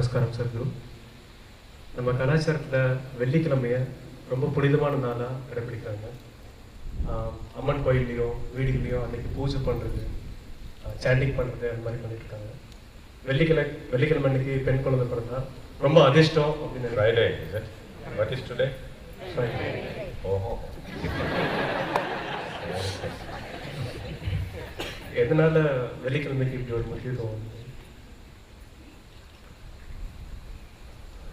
நமஸ்காரம் சத்குரு நம்ம கலாச்சாரத்தில் வெள்ளிக்கிழமைய ரொம்ப புனிதமான நாளாக கடைப்பிடிக்கிறாங்க ஆஹ் அம்மன் கோயில்லையும் வீடுகளையும் அன்னைக்கு பூஜை பண்ணுறது சாண்டிங் பண்ணுறது அந்த மாதிரி பண்ணிட்டு இருக்காங்க வெள்ளிக்கிழமை வெள்ளிக்கிழமை அன்னைக்கு பெண் குழந்தை பிறந்தா ரொம்ப அதிர்ஷ்டம் அப்படின்னு it? What is today? Friday. Oh. எதனால வெள்ளிக்கிழமைக்கு இப்படி ஒரு முக்கியத்துவம்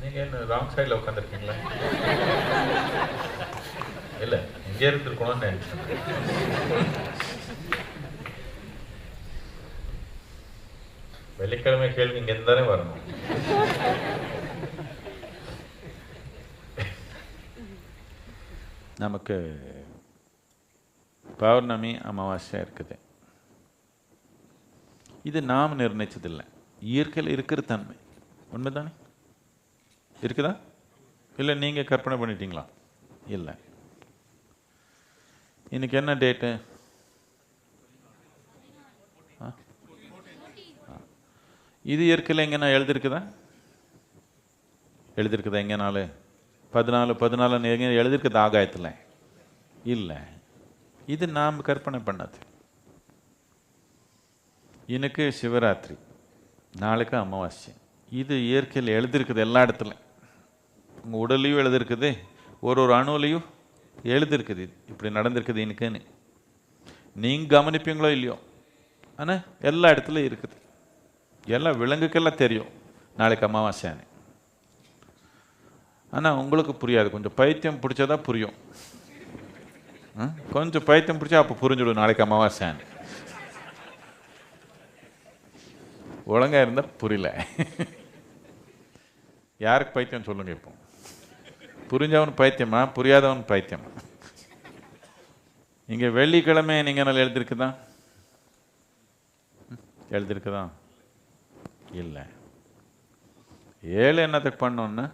நீங்கள் என்ன ராங் சைடில் உட்காந்துருக்கீங்களா இல்லை இங்கே இருந்திருக்கணும்னு நினைச்சேன். வெள்ளிக்கிழமை கேள்வி இங்கே இருந்தானே வரணும். நமக்கு பௌர்ணமி அமாவாசை இருக்குது. இது நாம் நிர்ணயிச்சதில்லை. இயற்கையில் இருக்கிற தன்மை. உண்மைதானே? இருக்குதா? இல்லை நீங்கள் கற்பனை பண்ணிட்டீங்களா? இல்லை. இன்னைக்கு என்ன டேட்டு? ஆ? ஆ. இது இயற்கையில் எங்கன்னா எழுதிருக்குதா எழுதிருக்குதா எங்கேனாலு பதினாலு பதினாலு எங்கே எழுதிருக்குது ஆகாயத்தில்? இல்லை. இது நாம் கற்பனை பண்ணது. எனக்கு சிவராத்திரி. நாளைக்கு அமாவாசை. இது இயற்கையில் எழுதியிருக்குது எல்லா இடத்துலையும். உங்கள் உடல்லையும் எழுதிருக்குது ஒரு ஒரு அணுலையும் எழுதிருக்குது. இது. இப்படி நடந்திருக்குது எனக்குன்னு நீங்கள் கவனிப்பீங்களோ இல்லையோ? ஆனால் எல்லா இடத்துலையும் இருக்குது. எல்லாம் விலங்குக்கெல்லாம் தெரியும். நாளைக்கு அமாவாசைன்னு ஆனால் உங்களுக்கு புரியாது. கொஞ்சம் பைத்தியம் பிடிச்சதா புரியும். கொஞ்சம் பைத்தியம் பிடிச்சா அப்போ புரிஞ்சிடும் நாளைக்கு அமாவாசைன்னு ஒழுங்கா இருந்தால் புரியல. யாருக்கு பைத்தியம் சொல்லுங்க இப்போ? புரிஞ்சவன் பைத்தியமா? புரியாதவன் பைத்தியமா? இங்கே வெள்ளிக்கிழமை நீங்கள் நல்லா எழுதிருக்குதா எழுதியிருக்குதா? எழுதிருக்குதா இல்லை. ஏழு என்னத்துக்கு பண்ணோன்னா?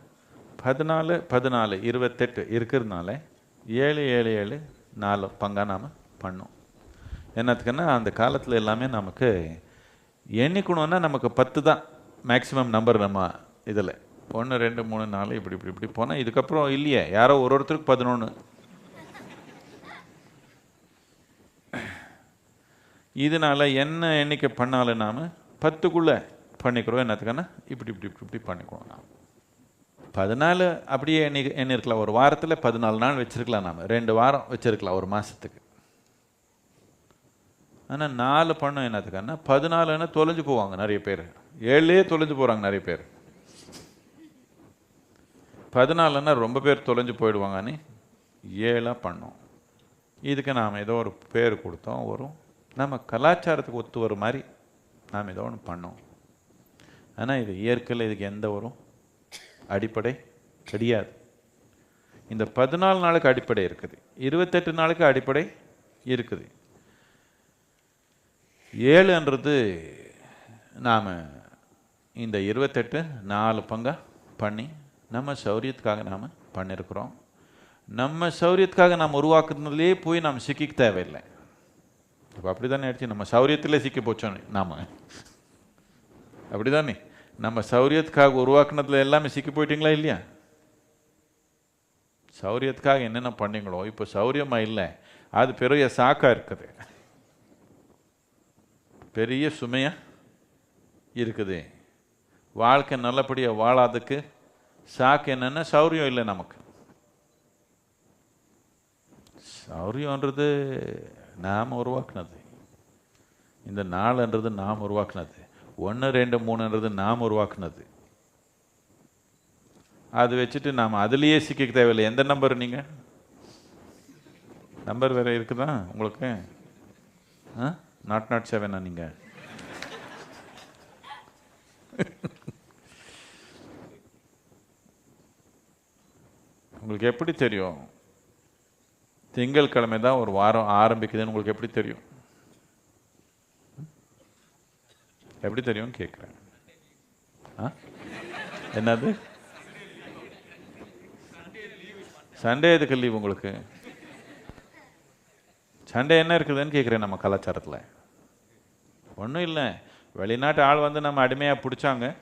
பதினாலு பதினாலு இருபத்தெட்டு இருக்கிறதுனால ஏழு ஏழு ஏழு நாலு பங்காக நாம் பண்ணோம். என்னத்துக்குன்னா அந்த காலத்தில் எல்லாமே நமக்கு எண்ணிக்கணும்னா நமக்கு பத்து தான் மேக்ஸிமம் நம்பர் நம்ம இதில். ஒன்று ரெண்டு மூணு நாலு இப்படி இப்படி இப்படி போனால் இதுக்கப்புறம் இல்லையே. யாரோ ஒரு ஒருத்தருக்கு பதினொன்று இதனால என்ன எண்ணிக்கை பண்ணாலும் நாம் பத்துக்குள்ளே பண்ணிக்கிறோம். என்னத்துக்குன்னா? இப்படி இப்படி இப்படி இப்படி பண்ணிக்கிறோம் நாம். பதினாலு அப்படியே எண்ணி எண்ணிருக்கலாம். ஒரு வாரத்தில் பதினாலு நாள் வச்சுருக்கலாம் நாம். ரெண்டு வாரம் வச்சுருக்கலாம் ஒரு மாதத்துக்கு ஆனால் நாலு பண்ணோம் என்னத்துக்குன்னா பதினாலுன்னா தொலைஞ்சு போவாங்க நிறைய பேர். ஏழுலேயே தொலைஞ்சு போகிறாங்க நிறைய பேர். பதினாலுன்னா ரொம்ப பேர் தொலைஞ்சு போயிடுவாங்கன்னு ஏழாக பண்ணோம். இதுக்கு நாம் ஏதோ ஒரு பேர் கொடுத்தோம் வரும் நம்ம கலாச்சாரத்துக்கு ஒத்து வர மாதிரி நாம் ஏதோ ஒன்று பண்ணோம். ஆனால் இது இயற்கையில் இதுக்கு எந்த ஒரு அடிப்படை கிடையாது. இந்த பதினாலு நாளுக்கு அடிப்படை இருக்குது. இருபத்தெட்டு நாளுக்கு அடிப்படை இருக்குது. ஏழுன்றது நாம் இந்த இருபத்தெட்டு நாலு பங்காக பண்ணி நம்ம சௌரியத்துக்காக நாம் பண்ணியிருக்கிறோம் நம்ம சௌரியத்துக்காக நாம் உருவாக்குறதுலேயே போய் நாம் சிக்கிக்க தேவையில்லை. இப்போ அப்படி தானே ஆயிடுச்சு. நம்ம சௌரியத்திலே சிக்கி போச்சோம் நாம். அப்படிதானே? நம்ம சௌரியத்துக்காக உருவாக்குனதுல எல்லாமே சிக்கி போயிட்டீங்களா இல்லையா? சௌரியத்துக்காக என்னென்ன பண்ணீங்களோ இப்போ சௌரியமாக இல்லை. அது பெரிய சாக்காக இருக்குது. பெரிய சுமையாக இருக்குது. வாழ்க்கை நல்லபடியாக வாழாததுக்கு சாக்கு என்னன்னா சௌரியம் இல்லை நமக்கு. சௌரியன்றது நாம் உருவாக்குனது. இந்த நாளுன்றது நாம் உருவாக்குனது. ஒன்று ரெண்டு மூணுன்றது நாம் உருவாக்குனது. அது வச்சுட்டு நாம் அதுலேயே சிக்கிக்க தேவையில்லை. எந்த நம்பர் நீங்கள் நம்பர் வேற இருக்குதா உங்களுக்கு? ஆ? நாட் நாட் செவனா நீங்கள் உங்களுக்கு எப்படி தெரியும்? திங்கட்கிழமை தான் ஒரு வாரம் ஆரம்பிக்குதுன்னு உங்களுக்கு எப்படி தெரியும்? எப்படி தெரியும்? கேட்குறேன் ஆ? என்னது? சண்டே எதுக்கு லீவ் உங்களுக்கு? சண்டே என்ன இருக்குதுன்னு கேட்குறேன் நம்ம கலாச்சாரத்தில். ஒன்றும் இல்லை. வெளிநாட்டு ஆள் வந்து நம்ம அடிமையாக பிடிச்சாங்க.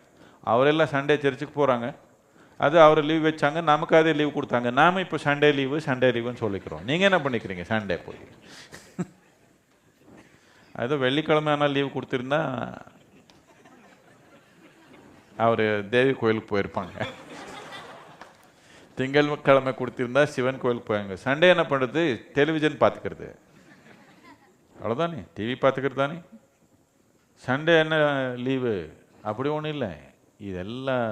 அவரெல்லாம் சண்டே சர்ச்சுக்கு போகிறாங்க அது அவர் லீவ் வச்சாங்க நமக்கு அதே லீவ் கொடுத்தாங்க. நாம இப்போ சண்டே லீவு சண்டே லீவுன்னு சொல்லிக்கிறோம். நீங்கள் என்ன பண்ணிக்கிறீங்க? சண்டே போய். அது வெள்ளிக்கிழமை ஆனால் லீவ் கொடுத்துருந்தா அவர் தேவி கோயிலுக்கு போயிருப்பாங்க. திங்கள் கிழமை கொடுத்துருந்தா சிவன் கோயிலுக்கு போயாங்க சண்டே என்ன பண்ணுறது டெலிவிஷன் பார்த்துக்கிறது. அவ்வளோதானே டிவி பார்த்துக்கிறது தானே? சண்டே என்ன லீவு அப்படி ஒன்றும் இல்லை. இதெல்லாம்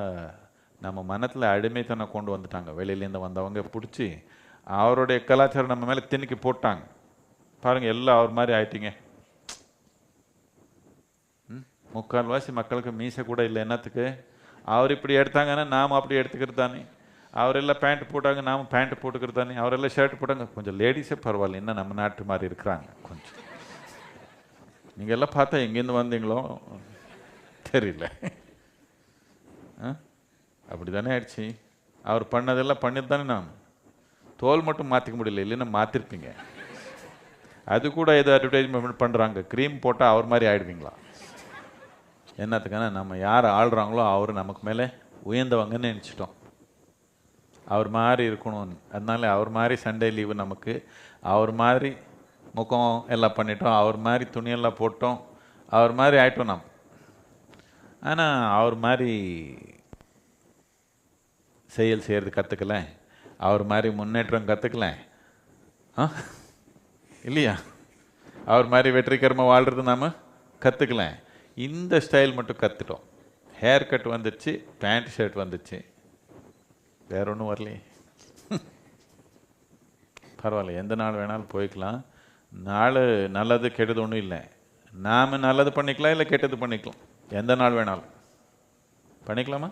நம்ம மனத்தில் அடிமைத்தனம் கொண்டு வந்துட்டாங்க. வெளியிலேருந்து வந்தவங்க பிடிச்சி அவருடைய கலாச்சாரம் நம்ம மேலே திணிக்கி போட்டாங்க. பாருங்கள் எல்லாம் அவர் மாதிரி ஆயிட்டீங்க. ம்? முக்கால்வாசி மக்களுக்கு மீசை கூட இல்லை என்னத்துக்கு? அவர் இப்படி எடுத்தாங்கன்னா நாம் அப்படி எடுத்துக்கிறது தானே. அவரெல்லாம் பேண்ட் போட்டாங்க நாம பேண்ட் போட்டுக்கிறது தானே. அவரெல்லாம் ஷர்ட் போட்டாங்க. கொஞ்சம் லேடிஸே பரவாயில்ல இன்னும் நம்ம நாட்டு மாதிரி இருக்கிறாங்க. கொஞ்சம். நீங்கள் எல்லாம் பார்த்தா எங்கேருந்து வந்தீங்களோ? தெரியல. ஆ? அப்படி தானே ஆயிடுச்சு. அவர் பண்ணதெல்லாம் பண்ணிட்டு தானே நாம். தோல் மட்டும் மாற்றிக்க முடியல இல்லைன்னா மாற்றிருப்பீங்க அது கூட ஏதோ அட்வர்டைஸ்மெண்ட் பண்ணுறாங்க க்ரீம் போட்டால் அவர் மாதிரி ஆயிடுவீங்களா? என்னத்துக்கான நம்ம யார் ஆள்றாங்களோ அவர் நமக்கு மேலே உயர்ந்தவங்கன்னு நினச்சிட்டோம். அவர் மாதிரி இருக்கணும்னு அதனால அவர் மாதிரி சண்டே லீவு நமக்கு அவர் மாதிரி முகம் எல்லாம் பண்ணிட்டோம். அவர் மாதிரி துணியெல்லாம் போட்டோம். அவர் மாதிரி ஆயிட்டோம் நாம். ஆனால் அவர் மாதிரி செயல் செய்கிறது கற்றுக்கல அவர் மாதிரி முன்னேற்றம் கற்றுக்கல ஆ? இல்லையா? அவர் மாதிரி வெற்றிகரமாக வாழ்கிறது நாம் கற்றுக்கல இந்த ஸ்டைல் மட்டும் கற்றுட்டோம் ஹேர் கட் வந்துச்சு பேண்ட் ஷர்ட் வந்துச்சு. வேற ஒன்றும் வரலையே. பரவாயில்ல எந்த நாள் வேணாலும் போய்க்கலாம். நாள் நல்லது கெட்டது ஒன்றும் இல்லை. நாம் நல்லது பண்ணிக்கலாம் இல்லை கெட்டது பண்ணிக்கலாம். எந்த நாள் வேணாலும். பண்ணிக்கலாமா?